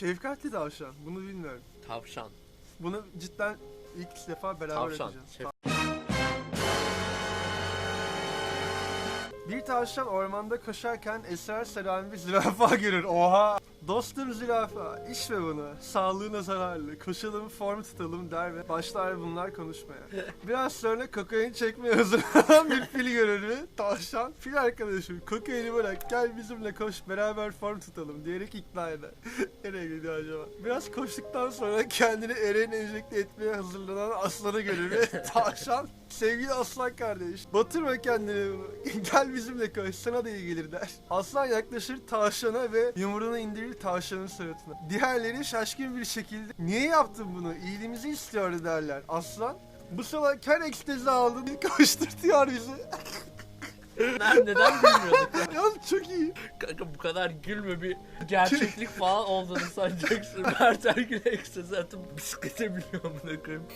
Şefkatli tavşan. Bunu bilmiyorum. Tavşan. Bunu cidden ilk defa beraber Tavşan. edeceğiz. Şef- Bir tavşan ormanda koşarken esrar seran bir zürafa görür. Oha! Dostum zürafa, içme bunu. Sağlığına zararlı. Koşalım, form tutalım der ve başlar bunlar konuşmaya. Biraz sonra kokain çekmeye hazırlanan bir fil görür ve tavşan, fil arkadaşım kokaini bırak gel bizimle koş beraber form tutalım diyerek ikna eder. Nereye gidiyor acaba? Biraz koştuktan sonra kendini Eren enjekte etmeye hazırlanan aslanı görür ve tavşan sevgili aslan kardeş batırma kendini gel bizimle koş sana da iyi gelir der. Aslan yaklaşır tavşana ve yumruğunu indirir tavşanın suratına. Diğerleri şaşkın bir şekilde niye yaptın bunu iyiliğimizi istiyordu derler. Aslan bu salak her ekstezi aldın koşturtuyor bizi. Neden, neden gülmüyorduk? ya çok iyi. Kanka bu kadar gülme bir gerçeklik falan olduğunu sanacaksın. Mert Ergün ekstra zaten bisiklete biniyor amına koyayım.